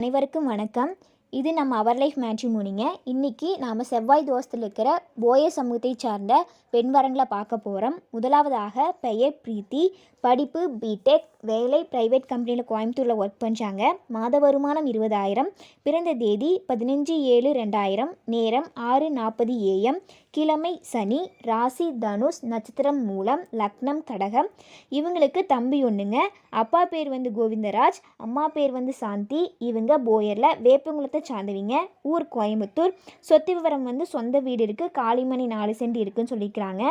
அனைவருக்கும் வணக்கம். இது நம்ம அவர் லைஃப் மேட்ரிமோனிங்க இன்றைக்கி நாம் செவ்வாய் தோசத்தில் இருக்கிற போய சமூகத்தை சார்ந்த பெண் வரங்களை பார்க்க போகிறோம் முதலாவதாக பெயர் பிரீத்தி படிப்பு பிடெக் வேலை ப்ரைவேட் கம்பெனியில் கோயம்புத்தூரில் ஒர்க் பண்ணுறாங்க மாத வருமானம் இருபதாயிரம். பிறந்த தேதி பதினஞ்சு ஏழு ரெண்டாயிரம். நேரம் ஆறு நாற்பது ஏஎம். கிழமை சனி ராசி தனுஷ் நட்சத்திரம் மூலம் லக்னம் கடகம். இவங்களுக்கு தம்பி ஒன்றுங்க அப்பா பேர் வந்து கோவிந்தராஜ். அம்மா பேர் வந்து சாந்தி. இவங்க போயரில் வேப்பங்குளத்தை சார்ந்தவங்க. ஊர் கோயம்புத்தூர். சொத்து விவரம் வந்து சொந்த வீடு இருக்குது காளிமணி நாலு சென்ட் இருக்குன்னு சொல்லியிருக்கிறாங்க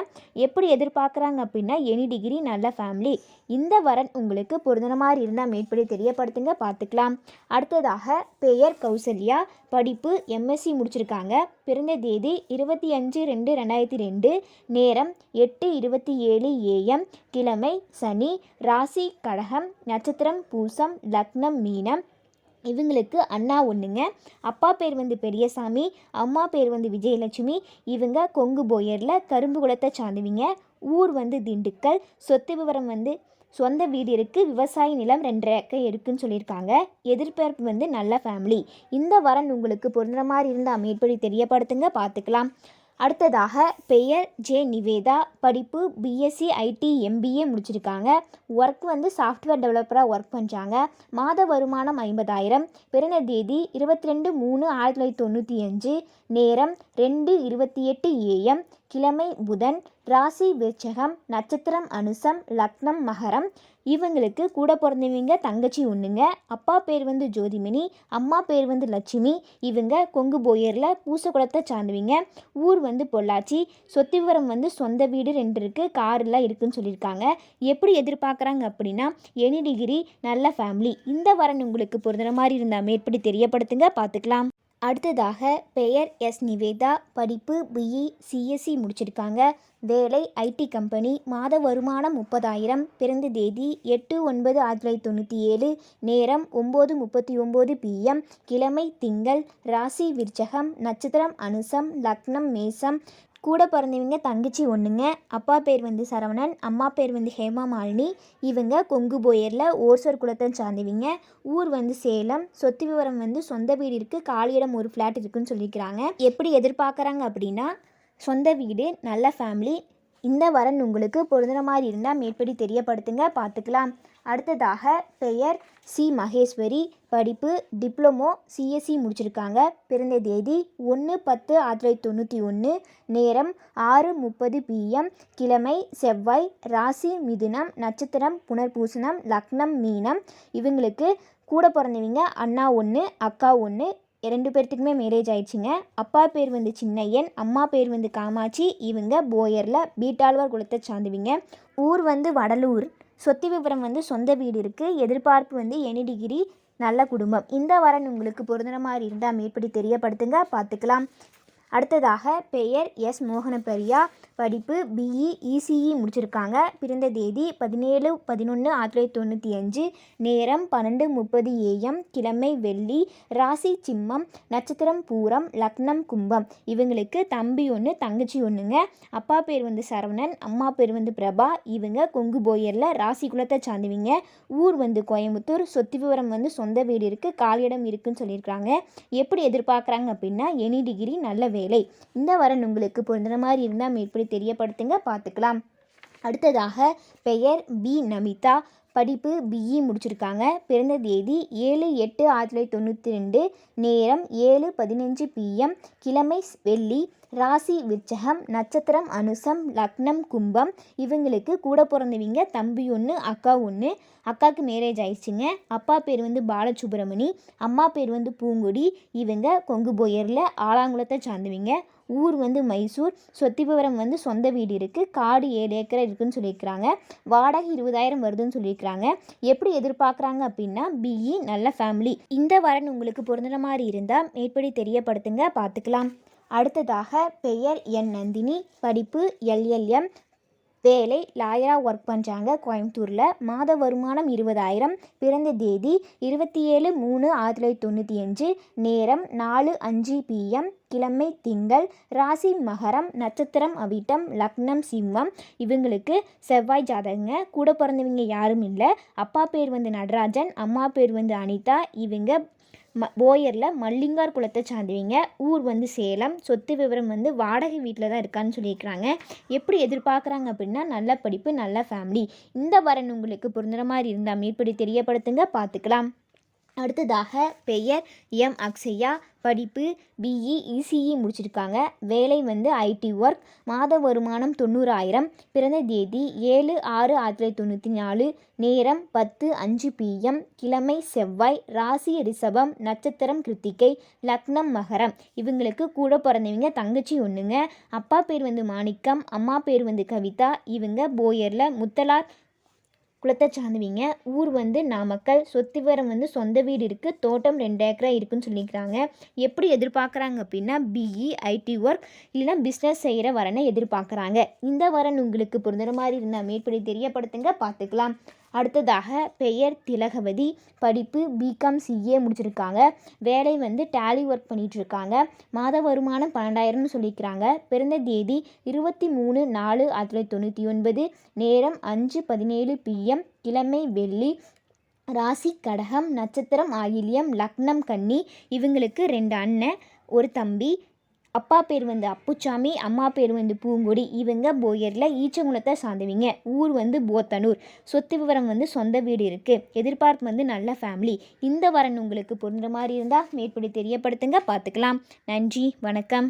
எப்படி எதிர்பார்க்குறாங்க அப்படின்னா எனி டிகிரி நல்ல ஃபேமிலி இந்த வரன் உங்களுக்கு பொருந்தின மாதிரி இருந்தால் மேற்படி தெரியப்படுத்துங்க பார்த்துக்கலாம். அடுத்ததாக பெயர் கௌசல்யா படிப்பு எம்எஸ்சி முடிச்சிருக்காங்க. பிறந்த தேதி இருபத்தி அஞ்சு ரெண்டு ரெண்டாயிரத்தி ரெண்டு. நேரம் எட்டு இருபத்தி ஏழு ஏஎம் கிழமை சனி ராசி கடகம் நட்சத்திரம் பூசம் லக்னம் மீனம். இவங்களுக்கு அண்ணா ஒன்றுங்க அப்பா பேர் வந்து பெரியசாமி அம்மா பேர் வந்து விஜயலட்சுமி. இவங்க கொங்கு போயரில் கரும்பு குளத்தை சார்ந்துவிங்க. ஊர் வந்து திண்டுக்கல். சொத்து விவரம் வந்து சொந்த வீடு இருக்குது விவசாய நிலம் ரெண்டு ஏக்கர் இருக்குன்னு சொல்லியிருக்காங்க. எதிர்பார்ப்பு வந்து நல்ல ஃபேமிலி இந்த வரன் உங்களுக்கு பொருந்த மாதிரி இருந்தால் மேற்படி தெரியப்படுத்துங்க பார்த்துக்கலாம். அடுத்ததாக பெயர் ஜே நிவேதா. படிப்பு பிஎஸ்சி ஐடி எம்பிஏ முடிச்சிருக்காங்க. ஒர்க் வந்து சாஃப்ட்வேர் டெவலப்பராக ஒர்க் பண்ணுறாங்க மாத வருமானம் ஐம்பதாயிரம். பிறந்த தேதி இருபத்தி ரெண்டு மூணு ஆயிரத்தி தொள்ளாயிரத்தி தொண்ணூற்றி அஞ்சு. நேரம் ரெண்டு இருபத்தி எட்டு ஏஎம் கிழமை புதன் ராசி விருச்சகம் நட்சத்திரம் அனுசம் லக்னம் மகரம். இவங்களுக்கு கூட பிறந்தவங்க தங்கச்சி ஒன்றுங்க அப்பா பேர் வந்து ஜோதிமணி அம்மா பேர் வந்து லட்சுமி. இவங்க கொங்கு போயரில் பூசக்குளத்தை சார்ந்தவங்க. ஊர் வந்து பொள்ளாச்சி. சொத்து விவரம் வந்து சொந்த வீடு ரெண்டு இருக்குது காரெல்லாம் இருக்குன்னு சொல்லியிருக்காங்க. எப்படி எதிர்பார்க்குறாங்க அப்படின்னா எனி டிகிரி நல்ல ஃபேமிலி இந்த வரன் உங்களுக்கு பொருந்துற மாதிரி இருந்தால் மேற்படி தெரியப்படுத்துங்க பார்த்துக்கலாம். அடுத்ததாக பெயர் எஸ். நிவேதா. படிப்பு பிஇ சிஎஸ்சி முடிச்சிருக்காங்க. வேலை ஐடி கம்பெனி. மாத வருமானம் முப்பதாயிரம். பிறந்த தேதி எட்டு ஒன்பது ஆயிரத்தி தொள்ளாயிரத்தி தொண்ணூற்றி ஏழு. நேரம் ஒம்பது முப்பத்தி ஒம்பது பிஎம் கிழமை திங்கள். ராசி விருச்சகம். நட்சத்திரம் அனுசம். லக்னம் மேசம். கூட பிறந்தவங்க தங்கச்சி ஒன்றுங்க அப்பா பேர் வந்து சரவணன் அம்மா பேர் வந்து ஹேமா மாலினி. இவங்க கொங்கு போயரில் ஓர்சர் குலத்தை சார்ந்தவங்க. ஊர் வந்து சேலம். சொத்து விவரம் வந்து சொந்த வீடு இருக்குது காலியிடம் ஒரு ஃப்ளாட் இருக்குன்னு சொல்லியிருக்கிறாங்க. எப்படி எதிர்பார்க்குறாங்க அப்படின்னா சொந்த வீடு நல்ல ஃபேமிலி இந்த வரன் உங்களுக்கு பொருந்துற மாதிரி இருந்தால் மேற்படி தெரியப்படுத்துங்க பார்த்துக்கலாம். அடுத்ததாக பெயர் சி. மகேஸ்வரி படிப்பு டிப்ளமோ சிஎஸ்சி முடிச்சிருக்காங்க. பிறந்த தேதி ஒன்று பத்து ஆயிரத்தி தொள்ளாயிரத்தி தொண்ணூற்றி ஒன்று நேரம் ஆறு முப்பது பிஎம் கிழமை செவ்வாய் ராசி மிதுனம் நட்சத்திரம் புனர்பூசணம் லக்னம் மீனம். இவங்களுக்கு கூட பிறந்தவங்க அண்ணா ஒன்று அக்கா ஒன்று ரெண்டு பேர்த்துக்குமே மேரேஜ் ஆயிடுச்சுங்க. அப்பா பேர் வந்து சின்னையன் அம்மா பேர் வந்து காமாட்சி. இவங்க போயரில் பீட்டாழ்வார் குலத்தை சார்ந்துவிங்க. ஊர் வந்து வடலூர். சொத்து விவரம் வந்து சொந்த வீடு இருக்குது எதிர்பார்ப்பு வந்து எனி டிகிரி நல்ல குடும்பம். இந்த வரன் உங்களுக்கு பொருந்தின மாதிரி இருந்தால் மேற்படி தெரியப்படுத்துங்க. பார்த்துக்கலாம். அடுத்ததாக பெயர் எஸ் மோகனபெரியா படிப்பு பிஇ இசிஇ முடிச்சிருக்காங்க. பிறந்த தேதி பதினேழு பதினொன்று ஆயிரத்தி தொள்ளாயிரத்தி தொண்ணூற்றி அஞ்சு. நேரம் பன்னெண்டு முப்பது ஏஎம் கிழமை வெள்ளி. ராசி சிம்மம். நட்சத்திரம் பூரம். லக்னம் கும்பம். இவங்களுக்கு தம்பி ஒன்று தங்கச்சி ஒன்றுங்க அப்பா பேர் வந்து சரவணன். அம்மா பேர் வந்து பிரபா. இவங்க கொங்கு போயரில் ராசி குலத்தை சார்ந்துவிங்க. ஊர் வந்து கோயம்புத்தூர். சொத்து விவரம் வந்து சொந்த வீடு இருக்குது காலியிடம் இருக்குன்னு சொல்லியிருக்காங்க. எப்படி எதிர்பார்க்குறாங்க அப்படின்னா எனி டிகிரி நல்ல வேலை இந்த வரன் உங்களுக்கு பொருந்தின மாதிரி இருந்தால் மேற்படி தெரியப்படுத்துங்க பார்த்துக்கலாம். அடுத்ததாக பெயர் பி நமிதா. படிப்பு பிஇ e. முடிச்சிருக்காங்க. பிறந்த தேதி ஏழு எட்டு ஆயிரத்தி தொள்ளாயிரத்தி தொண்ணூற்றி ரெண்டு. நேரம் ஏழு பதினஞ்சு பிஎம் கிழமை வெள்ளி. ராசி விச்சகம் நட்சத்திரம் அனுசம் லக்னம் கும்பம் இவங்களுக்கு கூட பிறந்தவங்க தம்பி ஒன்று அக்கா ஒன்று அக்காவுக்கு மேரேஜ் ஆயிடுச்சுங்க. அப்பா பேர் வந்து பாலசுப்ரமணி. அம்மா பேர் வந்து பூங்குடி. இவங்க கொங்கு போயரில் ஆலாங்குளத்தை சார்ந்தவங்க. ஊர் வந்து மைசூர். சொத்து விவரம் வந்து சொந்த வீடு இருக்குது காடு ஏழு ஏக்கர் இருக்குதுன்னு சொல்லியிருக்கிறாங்க. வாடகை இருபதாயிரம் வருதுன்னு சொல்லியிருக்கிறாங்க. எப்படி எதிர்பார்க்குறாங்க அப்படின்னா பிஇ நல்ல ஃபேமிலி இந்த வரன் உங்களுக்கு பொருந்துற மாதிரி இருந்தால் மேற்படி தெரியப்படுத்துங்க. பார்த்துக்கலாம். அடுத்ததாக பெயர் என் நந்தினி படிப்பு எல்எல்எம் வேலை லாயராக ஒர்க் பண்ணுறாங்க கோயம்புத்தூரில். மாத வருமானம் இருபதாயிரம் பிறந்த தேதி இருபத்தி ஏழு மூணு ஆயிரத்தி தொள்ளாயிரத்தி தொண்ணூற்றி அஞ்சு நேரம் நாலு அஞ்சு பிஎம் கிழமை திங்கள் ராசி மகரம் நட்சத்திரம் அவிட்டம் லக்னம் சிம்மம். இவங்களுக்கு செவ்வாய் ஜாதகங்க. கூட பிறந்தவங்க யாரும் இல்லை. அப்பா பேர் வந்து நடராஜன் அம்மா பேர் வந்து அனிதா. இவங்க ம போயரில் மல்லிங்கார் குலத்தை சார்ந்தவங்க. ஊர் வந்து சேலம். சொத்து விவரம் வந்து வாடகை வீட்டில் தான் இருக்கான்னு சொல்லியிருக்கிறாங்க. எப்படி எதிர்பார்க்குறாங்க அப்படின்னா நல்ல படிப்பு நல்ல ஃபேமிலி இந்த வரன் உங்களுக்கு பொருந்துற மாதிரி இருந்தால் மேற்படி தெரியப்படுத்துங்க பார்த்துக்கலாம். அடுத்ததாக பெயர் எம். அக்ஷயா. படிப்பு பிஇ இசிஇ முடிச்சிருக்காங்க. வேலை வந்து ஐடி ஒர்க் மாத வருமானம் தொண்ணூறாயிரம். பிறந்த தேதி ஏழு ஆறு ஆயிரத்தி தொள்ளாயிரத்தி தொண்ணூற்றி நாலு. நேரம் பத்து அஞ்சு பிஎம் கிழமை செவ்வாய். ராசி ரிஷபம். நட்சத்திரம் கிருத்திகை. லக்னம் மகரம். இவங்களுக்கு கூட பிறந்தவங்க தங்கச்சி ஒன்றுங்க அப்பா பேர் வந்து மாணிக்கம். அம்மா பேர் வந்து கவிதா. இவங்க போயரில் முத்தலார் குலத்தை சார்ந்தவங்க ஊர் வந்து நாமக்கல் சொத்து விவரம் வந்து சொந்த வீடு இருக்குது தோட்டம் ரெண்டு ஏக்கரா இருக்குன்னு சொல்லிக்கிறாங்க எப்படி எதிர்பார்க்குறாங்க அப்படின்னா பிஇ ஐடி ஒர்க் இல்லைன்னா பிஸ்னஸ் செய்கிற வரனை எதிர்பார்க்குறாங்க. இந்த வரன் உங்களுக்கு பொருந்துகிற மாதிரி இருந்தால் மேற்படி தெரியப்படுத்துங்க. பார்த்துக்கலாம். அடுத்ததாக பெயர் திலகவதி படிப்பு பிகாம் சிஏ முடிச்சிருக்காங்க. வேலை வந்து டேலி ஒர்க் பண்ணிகிட்ருக்காங்க மாத வருமானம் பன்னெண்டாயிரம்னு சொல்லிக்கிறாங்க. பிறந்த தேதி இருபத்தி மூணு நாலு ஆயிரத்தி தொள்ளாயிரத்தி தொண்ணூற்றி ஒன்பது நேரம் அஞ்சு பதினேழு பிஎம் கிழமை வெள்ளி ராசி கடகம் நட்சத்திரம் ஆயில்யம் லக்னம் கன்னி இவங்களுக்கு ரெண்டு அண்ணன் ஒரு தம்பி அப்பா பேர் வந்து அப்புச்சாமி அம்மா பேர் வந்து பூங்கொடி. இவங்க போயரில் ஈச்சங்குளத்தை சார்ந்தவங்க. ஊர் வந்து போத்தனூர். சொத்து விவரம் வந்து சொந்த வீடு இருக்குது எதிர்பார்ப்பு வந்து நல்ல ஃபேமிலி இந்த வரன் உங்களுக்கு பொருந்துற மாதிரி இருந்தால் மேற்படி தெரியப்படுத்துங்க. பார்த்துக்கலாம். நன்றி. வணக்கம்.